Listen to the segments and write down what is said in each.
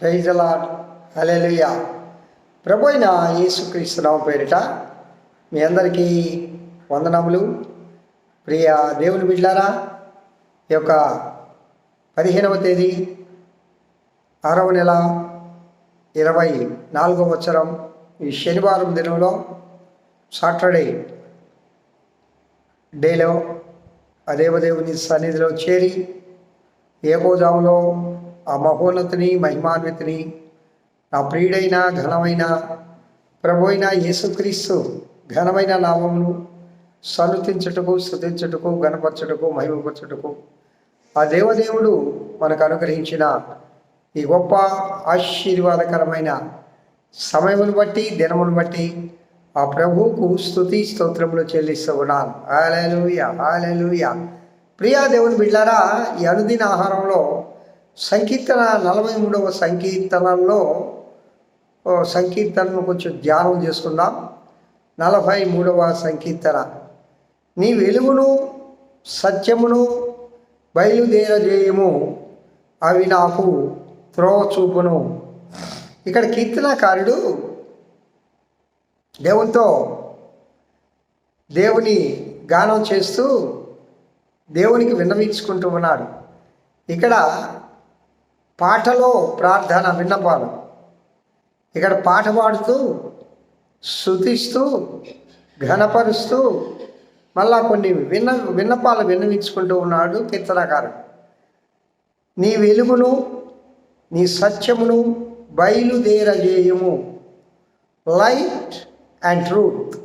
ప్రైజలా hallelujah ప్రభు అయిన యేసుక్రీస్తునామ పేరిట మీ అందరికీ వందనములు. ప్రియ దేవుని బిడ్డారా ఈ యొక్క పదిహేనవ తేదీ ఆరవ నెల ఇరవై నాలుగవ వచ్చరం ఈ శనివారం దినంలో సాటర్డే డేలో ఆ దేవదేవుని సన్నిధిలో చేరి ఏకోజాములో ఆ మహోన్నతిని మహిమాన్వితిని నా ప్రియుడైన ఘనమైన ప్రభు అయిన యేసుక్రీస్తు ఘనమైన నామమును సన్నుతించుటకు స్థుతించుటకు గణపరచుటకు మహిమపరచుటకు ఆ దేవదేవుడు మనకు అనుగ్రహించిన ఈ గొప్ప ఆశీర్వాదకరమైన సమయమును బట్టి దినమును బట్టి ఆ ప్రభువుకు స్థుతి స్తోత్రములు చెల్లిస్తూ ఉన్నాను హాలెలూయ హాలెలూయ ప్రియా దేవుని బిడ్డారా ఈ అనుదిన ఆహారంలో సంకీర్తన నలభై మూడవ సంకీర్తనలో సంకీర్తనను కొంచెం ధ్యానం చేసుకుందాం. నలభై మూడవ సంకీర్తన. నీ వెలుగును సత్యమును బయలుదేరజేయము అవి నాకు త్రోవ చూపును. ఇక్కడ కీర్తనకారుడు దేవునితో దేవుని గానం చేస్తూ దేవునికి విన్నవించుకుంటూ ఉన్నాడు. ఇక్కడ పాటలో ప్రార్థన విన్నపాలు. ఇక్కడ పాట పాడుతూ శృతిస్తూ ఘనపరుస్తూ మళ్ళా కొన్ని విన్న విన్నపాలు విన్నవించుకుంటూ ఉన్నాడు కీర్తనకారుడు. నీ వెలుగును నీ సత్యమును బయలుదేరజేయము. లైట్ అండ్ ట్రూత్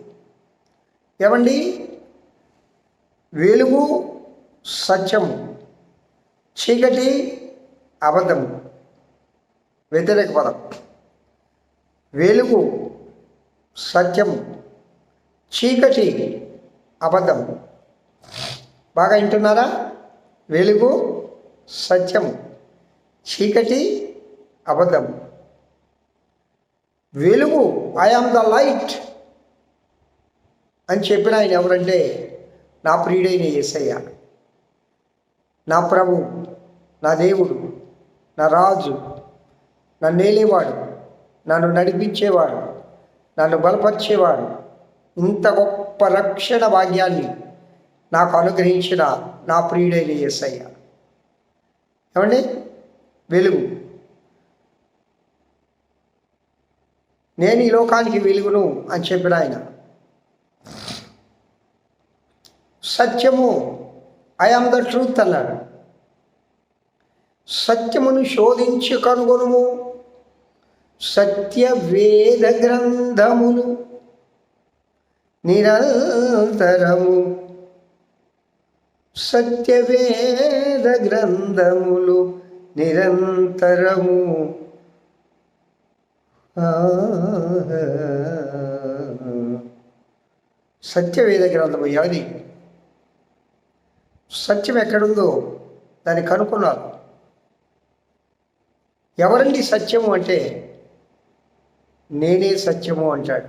ఏమండి? వెలుగు సత్యము. చీకటి అబద్ధము వ్యతిరేక పదం. వెలుగు సత్యము చీకటి అబద్ధము. బాగా వింటున్నారా? వెలుగు సత్యము చీకటి అబద్ధము. వెలుగు ఐ ఆమ్ ద లైట్ అని చెప్పిన ఆయన ఎవరంటే నా ప్రియుడైన యేసయ్య నా ప్రభు నా దేవుడు. నా రాజు నన్ను ఏలేవాడు నన్ను నడిపించేవాడు నన్ను బలపరిచేవాడు. ఇంత గొప్ప రక్షణ భాగ్యాన్ని నాకు అనుగ్రహించిన నా ప్రియుడైన యేసయ్య ఏమండి? వెలుగు. నేను ఈ లోకానికి వెలుగును అని చెప్పిన ఆయన. సత్యము ఐ ఆమ్ ద ట్రూత్ అన్నాడు. సత్యమును శోధించి కనుగొనుము. సత్య వేద గ్రంథములు నిరంతరము. సత్యవేద గ్రంథములు నిరంతరము. సత్యవేద గ్రంథము అది సత్యం ఎక్కడుందో దాన్ని కనుక్కున్నారు ఎవరండి సత్యము అంటే? నేనే సత్యము అంటాడు.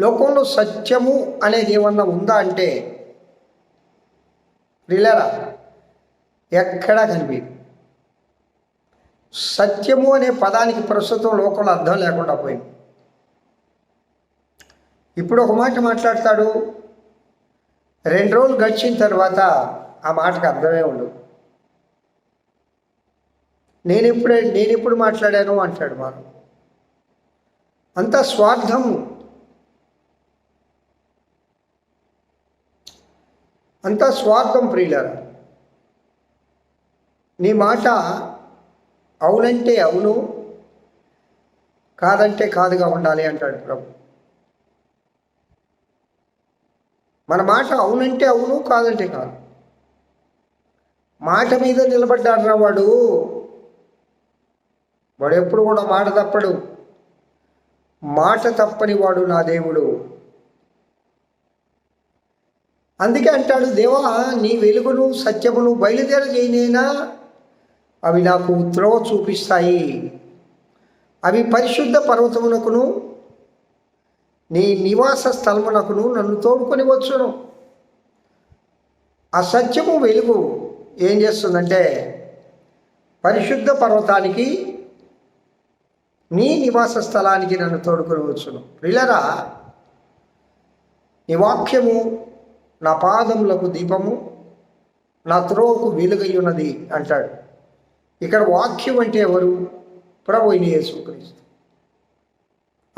లోకంలో సత్యము అనేది ఏమన్నా ఉందా అంటే? రిలరా ఎక్కడా కనిపించదు. సత్యము అనే పదానికి ప్రస్తుతం లోకంలో అర్థం లేకుండా పోయింది. ఇప్పుడు ఒక మాట మాట్లాడతాడు. రెండు రోజులు గడిచిన తర్వాత ఆ మాటకు అర్థమే ఉండదు. నేను ఇప్పుడే నేను ఎప్పుడు మాట్లాడాను అంటాడు వారు అంత స్వార్థము. అంతా స్వార్థం ప్రియులరా. నీ మాట అవునంటే అవును కాదంటే కాదుగా ఉండాలి అంటాడు ప్రభు. మన మాట అవునంటే అవును కాదంటే కాదు. మాట మీద నిలబడ్డాడు వాడు? వాడు ఎప్పుడు కూడా మాట తప్పడు. మాట తప్పని వాడు నా దేవుడు. అందుకే అంటాడు దేవా నీ వెలుగును సత్యమును బయలుదేరజయనేనా అవి నాకు త్రోవ చూపిస్తాయి. అవి పరిశుద్ధ పర్వతమునకును నీ నివాస స్థలమునకును నన్ను తోడుకొని వచ్చును. ఆ సత్యము వెలుగు ఏం చేస్తుందంటే పరిశుద్ధ పర్వతానికి నీ నివాస స్థలానికి నన్ను తోడుకొని వచ్చును ప్రిలరా నీ వాక్యము నా పాదములకు దీపము నా త్రోవకు వీలుగై ఉన్నది అంటాడు. ఇక్కడ వాక్యం అంటే ఎవరు? ప్రభు అయిన యేసుక్రీస్తు.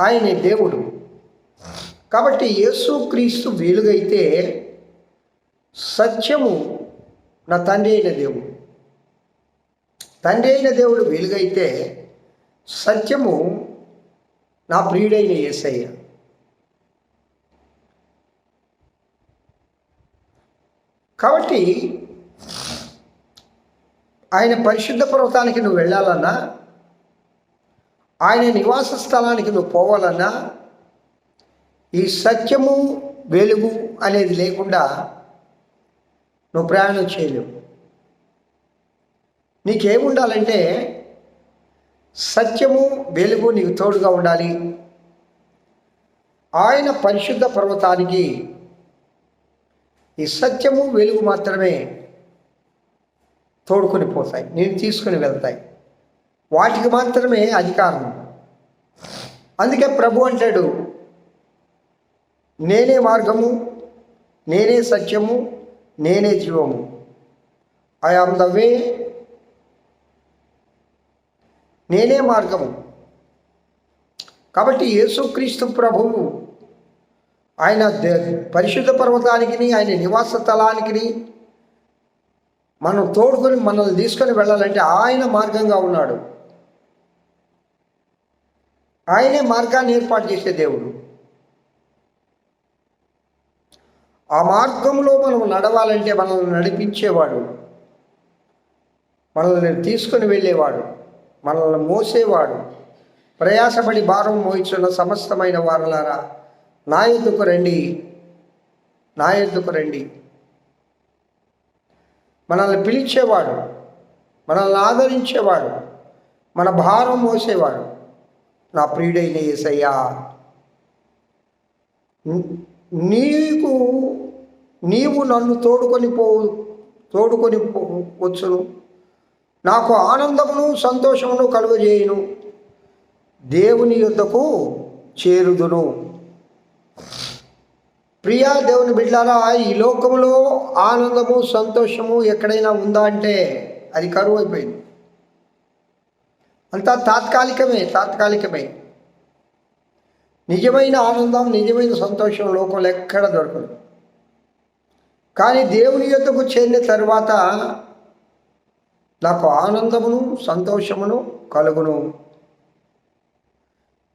ఆయనే దేవుడు. కాబట్టి యేసుక్రీస్తు వెలుగైతే సత్యము నా తండ్రి అయిన దేవుడు. తండ్రి అయిన దేవుడు వెలుగైతే సత్యము నా ప్రియుడైన ఏసయ్య. కాబట్టి ఆయన పరిశుద్ధ పర్వతానికి నువ్వు వెళ్ళాలన్నా ఆయన నివాస స్థలానికి నువ్వు పోవాలన్నా ఈ సత్యము వెలుగు అనేది లేకుండా నువ్వు ప్రయాణం చేయలేవు. నీకేముండాలంటే సత్యము వెలుగు నీకు తోడుగా ఉండాలి. ఆయన పరిశుద్ధ పర్వతానికి ఈ సత్యము వెలుగు మాత్రమే తోడుకొని పోతాయి నేను తీసుకుని వెళ్తాయి. వాటికి మాత్రమే అధికారం. అందుకే ప్రభు అంటాడు నేనే మార్గము నేనే సత్యము నేనే జీవము. ఐ ఆమ్ ద వే నేనే మార్గము. కాబట్టి యేసుక్రీస్తు ప్రభువు ఆయన పరిశుద్ధ పర్వతానికి ఆయన నివాస స్థలానికి మనం తోడుకొని మనల్ని తీసుకొని వెళ్ళాలంటే ఆయన మార్గంగా ఉన్నాడు. ఆయనే మార్గాన్ని ఏర్పాటు చేసే దేవుడు. ఆ మార్గంలో మనం నడవాలంటే మనల్ని నడిపించేవాడు. మనల్ని తీసుకొని వెళ్ళేవాడు. మనల్ని మోసేవాడు. ప్రయాసపడి భారం మోయిచున్న సమస్తమైన వారలారా నా ఎందుకు రండి? నా ఎందుకు రండి? మనల్ని పిలిచేవాడు మనల్ని ఆదరించేవాడు మన భారం మోసేవాడు. నా ప్రియుడైన ఏసయ్యా నీకు నీవు నన్ను తోడుకొని పో తోడుకొని పో వచ్చును. నాకు ఆనందమును సంతోషమును కలుగజేయును. దేవుని యుద్ధకు చేరుదును. ప్రియా దేవుని బిడ్డారా ఈ లోకంలో ఆనందము సంతోషము ఎక్కడైనా ఉందా అంటే అది కరువు అయిపోయింది. అంతా తాత్కాలికమే తాత్కాలికమే. నిజమైన ఆనందం నిజమైన సంతోషం లోకంలో ఎక్కడ దొరకదు. కానీ దేవుని యొద్దకు చేరిన తర్వాత నాకు ఆనందమును సంతోషమును కలుగును.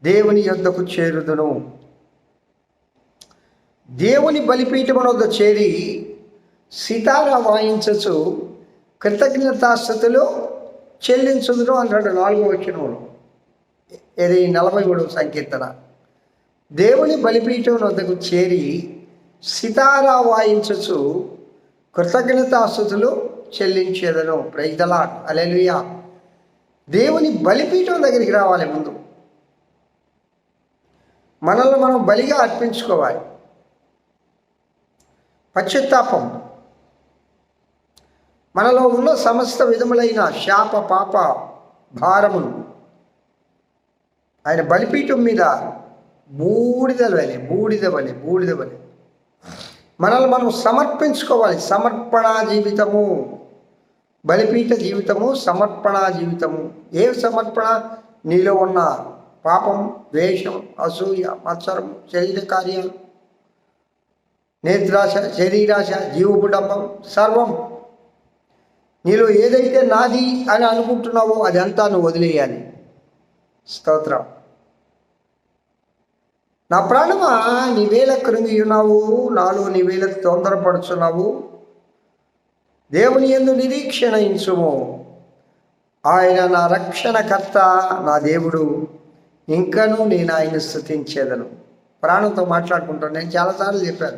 దేవుని యొద్దకు చేరుదును. దేవుని బలిపీఠమున వద్ద చేరి సితారా వాయించచ్చు కృతజ్ఞతాస్థుతులు చెల్లించుదును అంటాడు నాలుగో వచ్చినప్పుడు ఇది నలభై మూడవ సంకీర్తన. దేవుని బలిపీఠం వద్దకు చేరి సితారా వాయించచ్చు కృతజ్ఞతాస్థుతులు చెల్లించేదను. ప్రైజ్దలా అలెలుయా దేవుని బలిపీఠం దగ్గరికి రావాలి ముందు. మనల్ని మనం బలిగా అర్పించుకోవాలి. పశ్చాత్తాపం. మనలో ఉన్న సమస్త విధములైన శాప పాప భారములు. ఆయన బలిపీఠం మీద బూడిదలు వలె బూడిద వలె బూడిద వలె మనల్ని మనం సమర్పించుకోవాలి. సమర్పణ జీవితము. బలిపీఠ జీవితము సమర్పణ జీవితము. ఏ సమర్పణ? నీలో ఉన్న పాపం ద్వేషం అసూయ మత్సరం శరీర కార్యాలు. నేత్రాశ శరీరాశ జీవపుడంబం సర్వం. నీలో ఏదైతే నాది అని అనుకుంటున్నావో అదంతా నువ్వు వదిలేయాలి. స్తోత్రం. నా ప్రాణమా నీవేళ కృంగి ఉన్నావు నాలో నీవేళ తొందరపడుచున్నావు. దేవుని ఎందు నిరీక్షణ ఇంచుము. ఆయన నా రక్షణకర్త నా దేవుడు. ఇంకనూ నేను ఆయన స్థుతించేదను. ప్రాణంతో మాట్లాడుకుంటాను. నేను చాలాసార్లు చెప్పాను.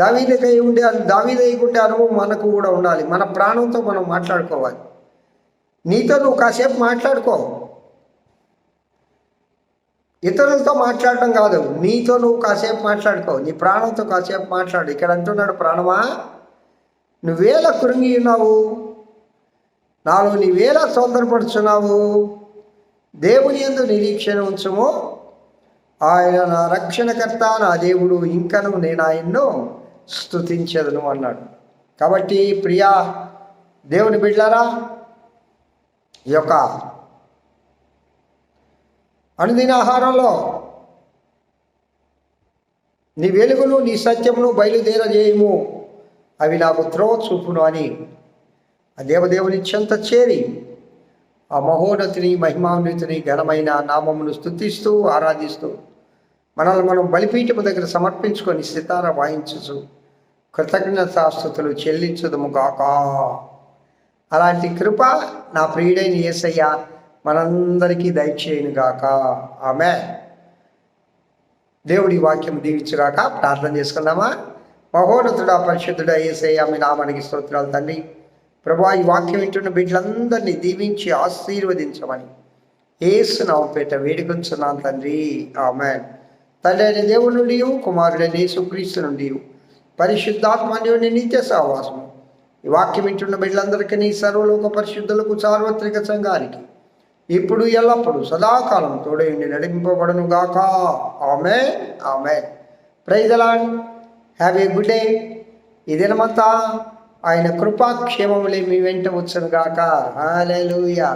దావీదకై ఉండే దావీదయ్య ఉండే అనుభవం మనకు కూడా ఉండాలి. మన ప్రాణంతో మనం మాట్లాడుకోవాలి. నీతో నువ్వు కాసేపు మాట్లాడుకో. ఇతరులతో మాట్లాడటం కాదు. నీతో నువ్వు కాసేపు మాట్లాడుకో. నీ ప్రాణంతో కాసేపు మాట్లాడు. ఇక్కడ అంటున్నాడు ప్రాణమా? నువ్వేలా కృంగి ఉన్నావు నాలో నీవేలా తొందరపడుచున్నావు దేవుని ఎందు నిరీక్షణ ఉంచము. ఆయన నా రక్షణకర్త నా దేవుడు ఇంకను నేను ఆయన్ను స్తుతించదును అన్నాడు. కాబట్టి ప్రియా దేవుని బిడ్డారా ఈ యొక్క అనుదిన ఆహారంలో నీ వెలుగును నీ సత్యమును బయలుదేరజేయము. అవి నాకు త్రోవ చూపును అని ఆ దేవదేవుని చెంత చేరి ఆ మహోన్నతిని మహిమాన్వితిని ఘనమైన నామమును స్తుతిస్తూ ఆరాధిస్తూ మనల్ని మనం బలిపీఠము దగ్గర సమర్పించుకొని సితార వాయించు కృతజ్ఞతాస్థుతులు చెల్లించదము కాక అలాంటి కృప నా ప్రియుడైన యేసయ్య మనందరికీ దయచేయను గాక. ఆమె దేవుడి వాక్యం దీవించుగాక ప్రార్థన చేసుకుందామా? మహోన్నతుడా పరిశుద్ధుడా ఏసయ్య మీ నామానికి స్తోత్రాలు తండ్రి ప్రభా ఈ వాక్యం వింటున్న బిడ్డలందరినీ దీవించి ఆశీర్వదించమని ఏసు పేట వేడుకొంచున్నాను తండ్రి. ఆమె తండ్రి అయిన దేవుడి నుండి కుమారుడైన యేసుక్రీస్తు నుండి పరిశుద్ధాత్మని నిత్య సహవాసం ఈ వాక్యం వింటున్న బిడ్డలందరికీ నీ సర్వలోక పరిశుద్ధులకు సార్వత్రిక సంఘానికి ఇప్పుడు ఎల్లప్పుడు సదాకాలం తోడైండి నడిపింపబడను గాక ఆమె ఆమె ప్రైజలాండ్ హ్యావ్ ఏ గుడ్ డే ఈ దినమంతా ఆయన కృపాక్షేమములే మీ వెంట వచ్చును గాక. హాలెలూయా